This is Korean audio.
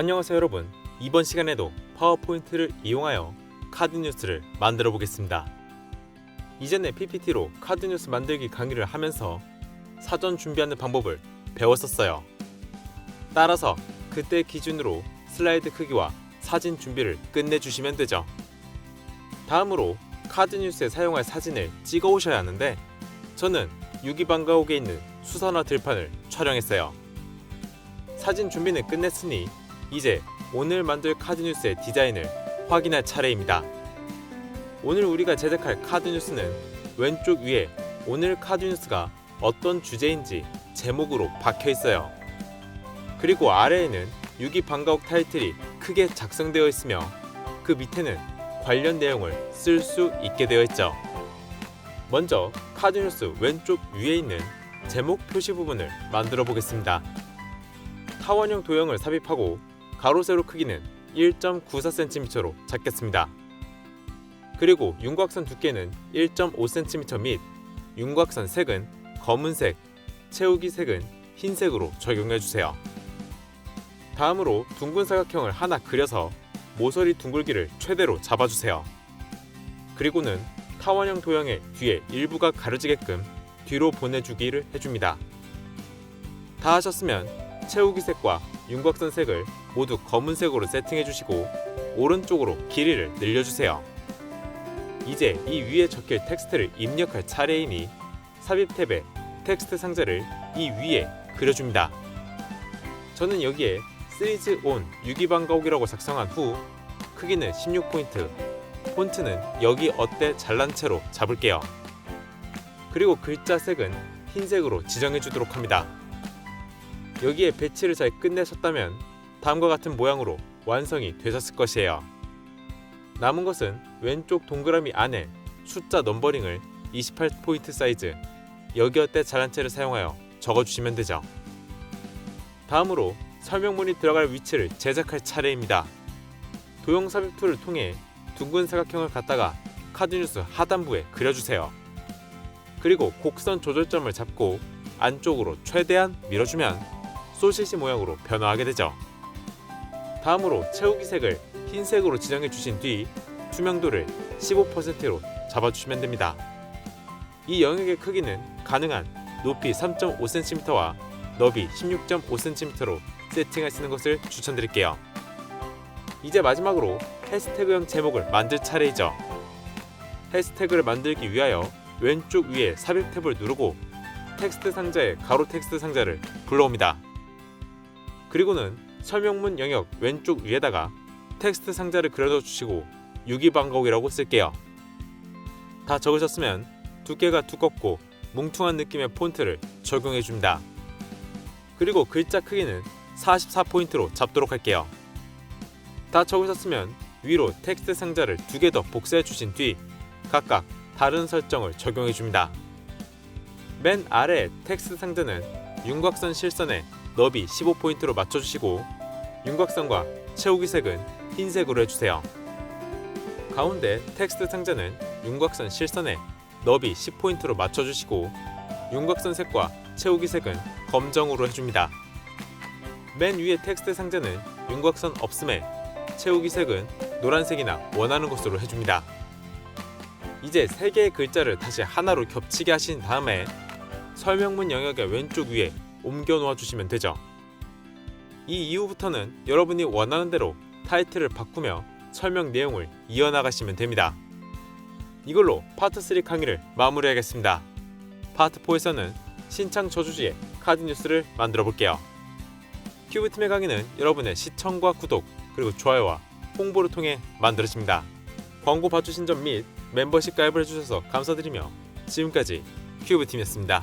안녕하세요 여러분. 이번 시간에도 파워포인트를 이용하여 카드 뉴스를 만들어 보겠습니다. 이전에 PPT로 카드 뉴스 만들기 강의를 하면서 사전 준비하는 방법을 배웠었어요. 따라서 그때 기준으로 슬라이드 크기와 사진 준비를 끝내주시면 되죠. 다음으로 카드 뉴스에 사용할 사진을 찍어 오셔야 하는데 저는 유기방가옥에 있는 수선화 들판을 촬영했어요. 사진 준비는 끝냈으니 이제 오늘 만들 카드 뉴스의 디자인을 확인할 차례입니다. 오늘 우리가 제작할 카드 뉴스는 왼쪽 위에 오늘 카드 뉴스가 어떤 주제인지 제목으로 박혀 있어요. 그리고 아래에는 유기 방가옥 타이틀이 크게 작성되어 있으며 그 밑에는 관련 내용을 쓸 수 있게 되어 있죠. 먼저 카드 뉴스 왼쪽 위에 있는 제목 표시 부분을 만들어 보겠습니다. 타원형 도형을 삽입하고 가로 세로 크기는 1.94cm로 잡겠습니다. 그리고 윤곽선 두께는 1.5cm 및 윤곽선 색은 검은색, 채우기 색은 흰색으로 적용해 주세요. 다음으로 둥근 사각형을 하나 그려서 모서리 둥글기를 최대로 잡아주세요. 그리고는 타원형 도형의 뒤에 일부가 가려지게끔 뒤로 보내주기를 해줍니다. 다 하셨으면 채우기 색과 윤곽선 색을 모두 검은색으로 세팅해 주시고 오른쪽으로 길이를 늘려주세요. 이제 이 위에 적힐 텍스트를 입력할 차례이니 삽입 탭에 텍스트 상자를 이 위에 그려줍니다. 저는 여기에 시리즈 온 유기방가옥이라고 작성한 후 크기는 16포인트, 폰트는 여기 어때 잘난 채로 잡을게요. 그리고 글자 색은 흰색으로 지정해 주도록 합니다. 여기에 배치를 잘 끝내셨다면 다음과 같은 모양으로 완성이 되셨을 것이에요. 남은 것은 왼쪽 동그라미 안에 숫자 넘버링을 28포인트 사이즈 여기 어때 잘난 채를 사용하여 적어주시면 되죠. 다음으로 설명문이 들어갈 위치를 제작할 차례입니다. 도형 삽입 툴을 통해 둥근 사각형을 갖다가 카드뉴스 하단부에 그려주세요. 그리고 곡선 조절점을 잡고 안쪽으로 최대한 밀어주면 소시지 모양으로 변화하게 되죠. 다음으로 채우기 색을 흰색으로 지정해 주신 뒤 투명도를 15%로 잡아주시면 됩니다. 이 영역의 크기는 가능한 높이 3.5cm와 너비 16.5cm로 세팅하시는 것을 추천드릴게요. 이제 마지막으로 해시태그형 제목을 만들 차례이죠. 해시태그를 만들기 위하여 왼쪽 위에 삽입 탭을 누르고 텍스트 상자에 가로 텍스트 상자를 불러옵니다. 그리고는 설명문 영역 왼쪽 위에다가 텍스트 상자를 그려넣어 주시고 유기방가옥이라고 쓸게요. 다 적으셨으면 두께가 두껍고 뭉퉁한 느낌의 폰트를 적용해 줍니다. 그리고 글자 크기는 44포인트로 잡도록 할게요. 다 적으셨으면 위로 텍스트 상자를 두 개 더 복사해 주신 뒤 각각 다른 설정을 적용해 줍니다. 맨 아래 텍스트 상자는 윤곽선 실선에 너비 15포인트로 맞춰주시고 윤곽선과 채우기 색은 흰색으로 해주세요. 가운데 텍스트 상자는 윤곽선 실선에 너비 10포인트로 맞춰주시고 윤곽선 색과 채우기 색은 검정으로 해줍니다. 맨 위에 텍스트 상자는 윤곽선 없음에 채우기 색은 노란색이나 원하는 것으로 해줍니다. 이제 세 개의 글자를 다시 하나로 겹치게 하신 다음에 설명문 영역의 왼쪽 위에 옮겨 놓아 주시면 되죠. 이 이후부터는 여러분이 원하는 대로 타이틀을 바꾸며 설명 내용을 이어나가시면 됩니다. 이걸로 파트 3 강의를 마무리하겠습니다. 파트 4에서는 신창 저주지의 카드 뉴스를 만들어 볼게요. 큐브팀의 강의는 여러분의 시청과 구독 그리고 좋아요와 홍보를 통해 만들어집니다. 광고 봐주신 점 및 멤버십 가입을 해주셔서 감사드리며 지금까지 큐브팀이었습니다.